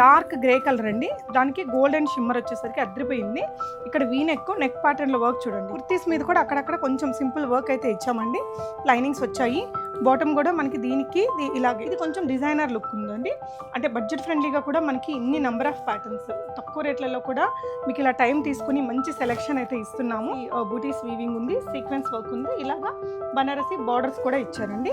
Dark grey colour అండి. దానికి golden shimmer వచ్చేసరికి అద్రిపోయింది ఇక్కడ వీ నెక్ నెక్ ప్యాటర్న్లో వర్క్ చూడండి. కుర్తీస్ మీద కూడా అక్కడక్కడ కొంచెం సింపుల్ వర్క్ అయితే ఇచ్చామండి. లైనింగ్స్ వచ్చాయి. బాటమ్ కూడా మనకి దీనికి ఇలాగే. ఇది కొంచెం డిజైనర్ లుక్ ఉందండి. అంటే బడ్జెట్ ఫ్రెండ్లీగా కూడా మనకి ఇన్ని నెంబర్ ఆఫ్ ప్యాటర్న్స్ తక్కువ రేట్లలో కూడా మీకు ఇలా టైం తీసుకుని మంచి సెలెక్షన్ అయితే ఇస్తున్నాము. బూటీస్ వీవింగ్ ఉంది సీక్వెన్స్ వర్క్ ఉంది. ఇలాగా బనారసి బార్డర్స్ కూడా ఇచ్చారండి.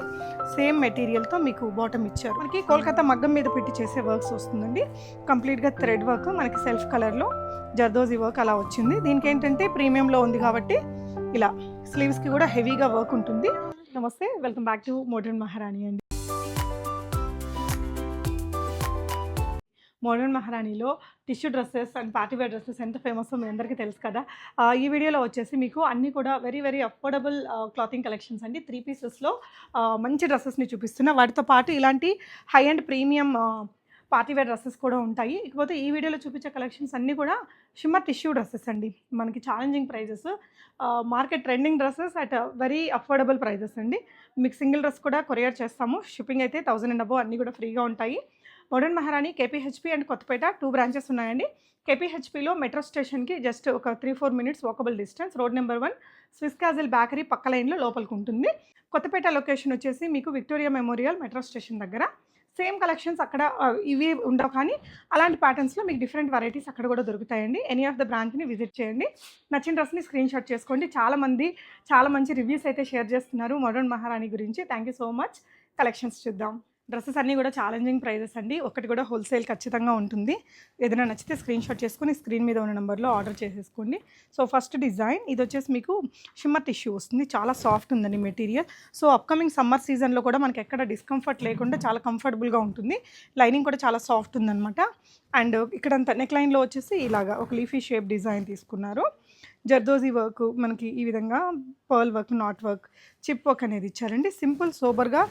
సేమ్ మెటీరియల్తో మీకు బాటమ్ ఇచ్చారు. మనకి కోల్కతా మగ్గం మీద పెట్టి చేసే వర్క్స్ వస్తుందండి. కంప్లీట్గా థ్రెడ్ వర్క్ మనకి సెల్ఫ్ కలర్లో జర్దోజీ వర్క్ అలా వచ్చింది. దీనికి ఏంటంటే ప్రీమియంలో ఉంది కాబట్టి ఇలా. స్లీవ్స్కి కూడా హెవీగా వర్క్ ఉంటుంది. నమస్తే welcome back to modern Maharani అండి. Modern మహారాణిలో tissue dresses and partywear dresses ఎంత ఫేమస్ మీ అందరికీ తెలుసు కదా. ఈ వీడియోలో వచ్చేసి మీకు అన్నీ కూడా very very affordable clothing collections అండి. త్రీ పీసెస్లో మంచి డ్రెస్సెస్ని చూపిస్తున్నా. వాటితో పాటు ఇలాంటి high and premium partywear dresses కూడా ఉంటాయి. ఇకపోతే ఈ వీడియోలో చూపించే కలెక్షన్స్ అన్నీ కూడా షిమ్మర్ టిష్యూ డ్రెస్సెస్ అండి. మనకి challenging prices market trending dresses at very affordable prices అండి. మీకు సింగిల్ డ్రెస్ కూడా కొరియర్ చేస్తాము. షిప్పింగ్ అయితే థౌసండ్ అండ్ అబో అన్నీ కూడా ఫ్రీగా ఉంటాయి. Modern Maharani KPHB and Kothapet two branches ఉన్నాయండి. కేపీహెచ్పిలో మెట్రో స్టేషన్కి జస్ట్ ఒక three four minutes walkable distance road number one Swiss Castle bakery పక్క లైన్లో లోపలికి ఉంటుంది. కొత్తపేట లొకేషన్ వచ్చేసి మీకు విక్టోరియా మెమోరియల్ మెట్రో స్టేషన్ దగ్గర. సేమ్ కలెక్షన్స్ అక్కడ ఇవి ఉండవు కానీ అలాంటి ప్యాటర్న్స్లో మీకు డిఫరెంట్ వెరైటీస్ అక్కడ కూడా దొరుకుతాయండి. ఎనీ ఆఫ్ ద బ్రాంచ్ని విజిట్ చేయండి. నచ్చిన డ్రెస్ని స్క్రీన్ షాట్ చేసుకోండి. చాలా మంది చాలా మంచి రివ్యూస్ అయితే షేర్ చేస్తున్నారు మోడర్న్ మహారాణి గురించి. Thank you so much collections చూద్దాం. డ్రెస్సెస్ అన్నీ కూడా ఛాలెంజింగ్ ప్రైజెస్ అండి. ఒకటి కూడా హోల్సేల్ ఖచ్చితంగా ఉంటుంది. ఏదైనా నచ్చితే స్క్రీన్ షాట్ చేసుకుని స్క్రీన్ మీద ఉన్న నెంబర్లో ఆర్డర్ చేసేసుకోండి. సో ఫస్ట్ డిజైన్ ఇది వచ్చేసి మీకు షిమ్మర్ టిష్యూ వస్తుంది. చాలా సాఫ్ట్ ఉందండి మెటీరియల్ సో అప్కమింగ్ సమ్మర్ సీజన్లో కూడా మనకి ఎక్కడ డిస్కంఫర్ట్ లేకుండా చాలా కంఫర్టబుల్గా ఉంటుంది. లైనింగ్ కూడా చాలా సాఫ్ట్ ఉందన్నమాట. అండ్ ఇక్కడంతా నెక్ లైన్లో వచ్చేసి ఇలాగా ఒక లీఫీ షేప్ డిజైన్ తీసుకున్నారు. జర్దోజీ వర్క్ మనకి ఈ విధంగా pearl work knot work chip work అనేది ఇచ్చారండి. సింపుల్ సోబర్గా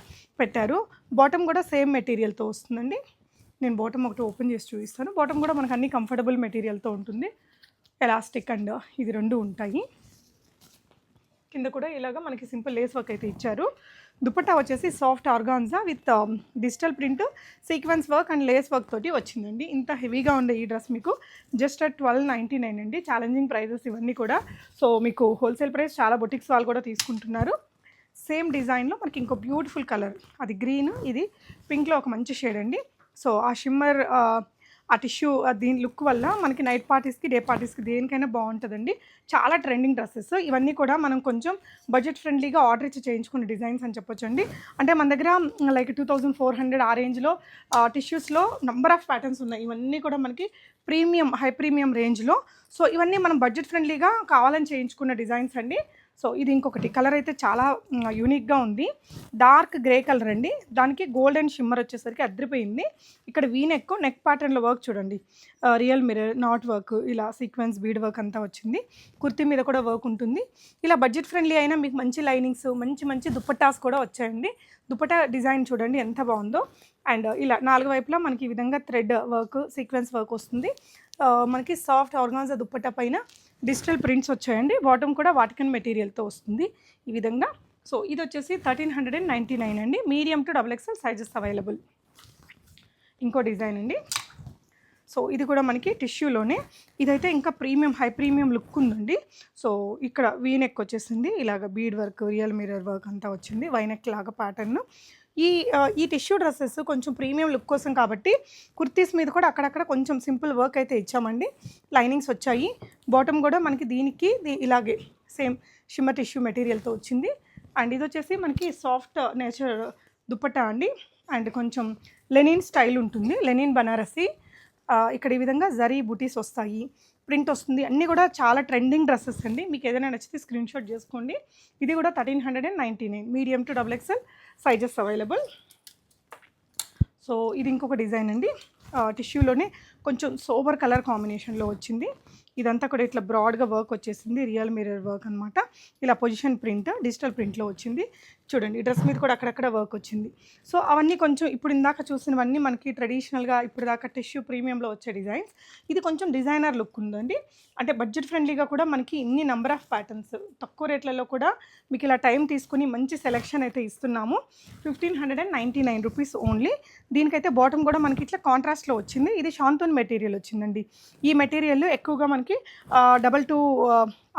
పెట్టారు. బాటమ్ కూడా సేమ్ మెటీరియల్తో వస్తుందండి. నేను బాటమ్ ఒకటి ఓపెన్ చేసి చూపిస్తాను. బాటమ్ కూడా మనకు అన్ని కంఫర్టబుల్ మెటీరియల్తో ఉంటుంది. ఎలాస్టిక్ అండ్ ఇది రెండు ఉంటాయి. కింద కూడా ఇలాగ మనకి సింపుల్ లేస్ వర్క్ అయితే ఇచ్చారు. దుపట్టా వచ్చేసి soft organza with um, digital print sequence work and lace work తోటి వచ్చిందండి. ఇంత హెవీగా ఉండే ఈ డ్రెస్ మీకు. Just at twelve ninety nine అండి. ఛాలెంజింగ్ ప్రైజెస్ ఇవన్నీ కూడా. సో మీకు హోల్సేల్ ప్రైస్ చాలా బొటిక్స్ వాళ్ళు కూడా తీసుకుంటున్నారు. సేమ్ డిజైన్లో మనకి ఇంకో బ్యూటిఫుల్ కలర్. అది గ్రీన్ ఇది పింక్లో ఒక మంచి షేడ్ అండి. సో ఆ షిమ్మర్ ఆ టిష్యూ దీని లుక్ వల్ల మనకి నైట్ పార్టీస్కి డే పార్టీస్కి దేనికైనా బాగుంటుందండి. చాలా ట్రెండింగ్ డ్రెస్సెస్. ఇవన్నీ కూడా మనం కొంచెం బడ్జెట్ ఫ్రెండ్లీగా ఆర్డర్ ఇచ్చి చేయించుకునే డిజైన్స్ అని చెప్పొచ్చు అండి అంటే మన దగ్గర like two thousand four hundred ఆ రేంజ్లో టిష్యూస్లో నంబర్ ఆఫ్ ప్యాటర్న్స్ ఉన్నాయి. ఇవన్నీ కూడా మనకి ప్రీమియం హై ప్రీమియం రేంజ్లో. సో ఇవన్నీ మనం బడ్జెట్ ఫ్రెండ్లీగా కావాలని చేయించుకున్న డిజైన్స్ అండి. సో ఇది ఇంకొకటి. కలర్ అయితే చాలా యూనిక్గా ఉంది. డార్క్ గ్రే కలర్ అండి. దానికి గోల్డెన్ షిమ్మర్ వచ్చేసరికి అద్రిపోయింది ఇక్కడ వీ నెక్ నెక్ ప్యాటర్న్లో వర్క్ చూడండి. రియల్ మిరర్ నాట్ వర్క్ ఇలా సీక్వెన్స్ బీడ్ వర్క్ అంతా వచ్చింది. కుర్తీ మీద కూడా వర్క్ ఉంటుంది. ఇలా బడ్జెట్ ఫ్రెండ్లీ అయినా మీకు మంచి లైనింగ్స్ మంచి మంచి దుప్పటాస్ కూడా వచ్చాయండి. దుప్పటా డిజైన్ చూడండి ఎంత బాగుందో. అండ్ ఇలా నాలుగు వైపులా మనకి ఈ విధంగా థ్రెడ్ వర్క్ సీక్వెన్స్ వర్క్ వస్తుంది. మనకి సాఫ్ట్ ఆర్గాన్జా దుప్పట్టా పైన డిజిటల్ ప్రింట్స్ వచ్చాయండి. బాటమ్ కూడా వాటికన్ మెటీరియల్తో వస్తుంది ఈ విధంగా. సో ఇది వచ్చేసి thirteen hundred and. Ninety nine అండి medium to double XL sizes available ఇంకో డిజైన్ అండి. సో ఇది కూడా మనకి టిష్యూలోనే. ఇదైతే ఇంకా ప్రీమియం హై ప్రీమియం లుక్ ఉందండి. సో ఇక్కడ వీనెక్ వచ్చేసింది. ఇలాగ bead work real mirror work అంతా వచ్చింది. వై నెక్ లాగా ప్యాటర్న్. ఈ ఈ టిష్యూ డ్రెస్సెస్ కొంచెం ప్రీమియం లుక్ కోసం కాబట్టి కుర్తీస్ మీద కూడా అక్కడక్కడ కొంచెం సింపుల్ వర్క్ అయితే ఇచ్చామండి. లైనింగ్స్ వచ్చాయి. బాటమ్ కూడా మనకి దీనికి ది- ఇలాగే సేమ్ షిమ్మర్ టిష్యూ మెటీరియల్తో వచ్చింది. అండ్ ఇది వచ్చేసి మనకి సాఫ్ట్ నేచర్ దుప్పట్టా అండి. అండ్ కొంచెం లెనిన్ స్టైల్ ఉంటుంది. లెనిన్ బనారసి ఇక్కడ ఈ విధంగా జరీ బుటీస్ వస్తాయి ప్రింట్ వస్తుంది అన్నీ కూడా చాలా ట్రెండింగ్ డ్రెస్సెస్ అండి. మీకు ఏదైనా నచ్చితే స్క్రీన్ షాట్ చేసుకోండి. ఇది కూడా thirteen hundred and ninety nine medium to double XL sizes available. So ఇది ఇంకొక డిజైన్ అండి. టిష్యూలోనే కొంచెం సోబర్ కలర్ కాంబినేషన్లో వచ్చింది. ఇదంతా కూడా ఇట్లా బ్రాడ్గా వర్క్ వచ్చేసింది. రియల్ మిర్రర్ వర్క్ అనమాట ఇలా పొజిషన్ ప్రింట్ డిజిటల్ ప్రింట్లో వచ్చింది. చూడండి డ్రెస్ మీద కూడా అక్కడక్కడ వర్క్ వచ్చింది. సో అవన్నీ కొంచెం ఇప్పుడు ఇందాక చూసినవన్నీ మనకి ట్రెడిషనల్గా ఇప్పుడు దాకా టిష్యూ ప్రీమియంలో వచ్చే డిజైన్స్. ఇది కొంచెం డిజైనర్ లుక్ ఉందండి. అంటే బడ్జెట్ ఫ్రెండ్లీగా కూడా మనకి ఇన్ని నెంబర్ ఆఫ్ ప్యాటర్న్స్ తక్కువ రేట్లలో కూడా మీకు ఇలా టైం తీసుకుని మంచి సెలెక్షన్ అయితే ఇస్తున్నాము. Fifteen hundred and ninety nine rupees only. దీనికైతే బాటమ్ కూడా మనకి ఇట్లా కాంట్రాస్ట్లో వచ్చింది. ఇది షాంతూన్ మెటీరియల్ వచ్చిందండి. ఈ మెటీరియల్ ఎక్కువగా మనకి డబల్ టూ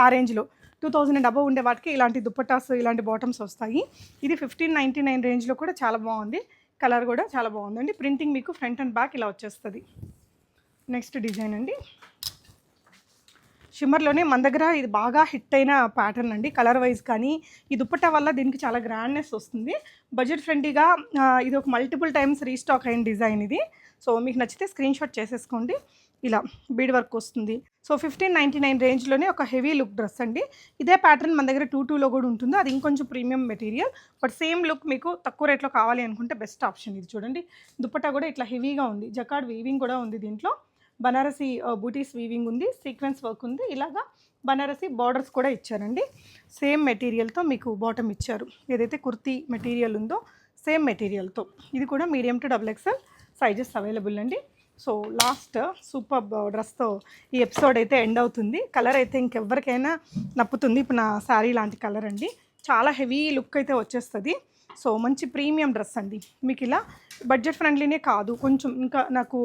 ఆ రేంజ్లో టూ థౌజండ్ అండ్ అబవ్ ఉండే వాటికి ఇలాంటి దుప్పటాస్ ఇలాంటి బాటమ్స్ వస్తాయి. ఇది ఫిఫ్టీన్ నైంటీ నైన్ రేంజ్లో కూడా చాలా బాగుంది. కలర్ కూడా చాలా బాగుందండి. ప్రింటింగ్ మీకు ఫ్రంట్ అండ్ బ్యాక్ ఇలా వచ్చేస్తుంది. నెక్స్ట్ డిజైన్ అండి. షిమ్మర్లోనే మన దగ్గర ఇది బాగా హిట్ అయిన ప్యాటర్న్ అండి. కలర్ వైజ్ కానీ ఈ దుప్పట్టా వల్ల దీనికి చాలా గ్రాండ్నెస్ వస్తుంది. బడ్జెట్ ఫ్రెండ్లీగా ఇది ఒక మల్టిపుల్ టైమ్స్ రీస్టాక్ అయిన డిజైన్ ఇది. సో మీకు నచ్చితే స్క్రీన్ షాట్ చేసేసుకోండి. ఇలా బీడ్ వర్క్ వస్తుంది. సో ఫిఫ్టీన్ నైంటీ నైన్ రేంజ్లోనే ఒక హెవీ లుక్ డ్రెస్ అండి. ఇదే ప్యాటర్న్ మన దగ్గర టూ టూలో కూడా ఉంటుంది. అది ఇంకొంచెం premium material. But same look మీకు తక్కువ రేట్లో కావాలి అనుకుంటే బెస్ట్ ఆప్షన్ ఇది చూడండి. దుపట్టా కూడా ఇట్లా హెవీగా ఉంది. జకాడ్ వీవింగ్ కూడా ఉంది దీంట్లో. బనారసి బూటీస్ వీవింగ్ ఉంది. సీక్వెన్స్ వర్క్ ఉంది. ఇలాగా బనారసి బార్డర్స్ కూడా ఇచ్చారండి. సేమ్ మెటీరియల్తో మీకు బాటమ్ ఇచ్చారు. ఏదైతే కుర్తీ మెటీరియల్ ఉందో సేమ్ మెటీరియల్తో. ఇది కూడా medium to double XL sizes available అండి. సో లాస్ట్ సూపర్ డ్రెస్తో ఈ ఎపిసోడ్ అయితే ఎండ్ అవుతుంది. కలర్ అయితే ఇంకెవ్వరికైనా నప్పుతుంది. ఇప్పుడు నా శారీ లాంటి కలర్ అండి. చాలా హెవీ లుక్ అయితే వచ్చేస్తుంది. సో మంచి ప్రీమియం డ్రెస్ అండి. మీకు ఇలా బడ్జెట్ ఫ్రెండ్లీనే కాదు. కొంచెం ఇంకా నాకు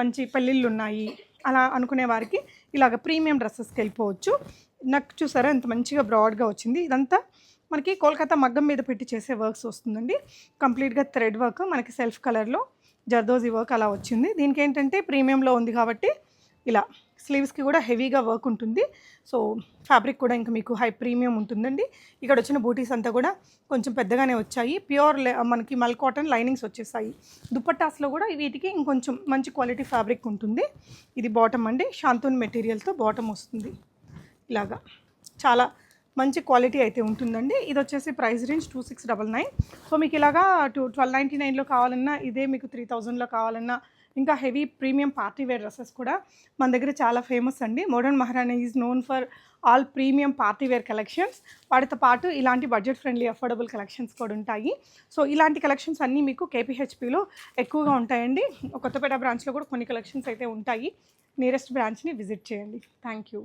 మంచి పెళ్ళిళ్ళు ఉన్నాయి అలా అనుకునే వారికి ఇలాగ ప్రీమియం డ్రెస్సెస్కి వెళ్ళిపోవచ్చు. నాకు చూసారా ఎంత మంచిగా బ్రాడ్గా వచ్చింది. ఇదంతా మనకి కోల్కతా మగ్గం మీద పెట్టి చేసే వర్క్స్ వస్తుందండి. కంప్లీట్గా థ్రెడ్ వర్క్ మనకి సెల్ఫ్ కలర్లో జర్దోజీ వర్క్ అలా వచ్చింది. దీనికి ఏంటంటే ప్రీమియంలో ఉంది కాబట్టి ఇలా స్లీవ్స్కి కూడా హెవీగా వర్క్ ఉంటుంది. సో ఫ్యాబ్రిక్ కూడా ఇంకా మీకు హై ప్రీమియం ఉంటుందండి. ఇక్కడ వచ్చిన బూటీస్ అంతా కూడా కొంచెం పెద్దగానే వచ్చాయి. ప్యూర్ మనకి మల్ కాటన్ లైనింగ్స్ వచ్చేసాయి. దుప్పట్టాస్లో కూడా వీటికి ఇంకొంచెం మంచి క్వాలిటీ ఫ్యాబ్రిక్ ఉంటుంది. ఇది బాటమ్ అండి. శాంతూన్ మెటీరియల్తో బాటమ్ వస్తుంది. ఇలాగా. చాలా మంచి క్వాలిటీ అయితే ఉంటుందండి. ఇది వచ్చేసి price range two six double nine. So మీకు ఇలాగా టూ ట్వెల్వ్ నైంటీ నైన్లో కావాలన్నా ఇదే మీకు త్రీ థౌజండ్లో కావాలన్నా ఇంకా heavy premium party wear dresses కూడా మన దగ్గర చాలా ఫేమస్ అండి. Modern Maharani is known for all premium party wear collections. వాటితో పాటు ఇలాంటి బడ్జెట్ ఫ్రెండ్లీ అఫోర్డబుల్ కలెక్షన్స్ కూడా ఉంటాయి. సో ఇలాంటి కలెక్షన్స్ అన్నీ మీకు కేపీహెచ్పిలో ఎక్కువగా ఉంటాయండి. కొత్తపేట బ్రాంచ్లో కూడా కొన్ని కలెక్షన్స్ అయితే ఉంటాయి. నియరెస్ట్ బ్రాంచ్ని విజిట్ చేయండి. Thank you.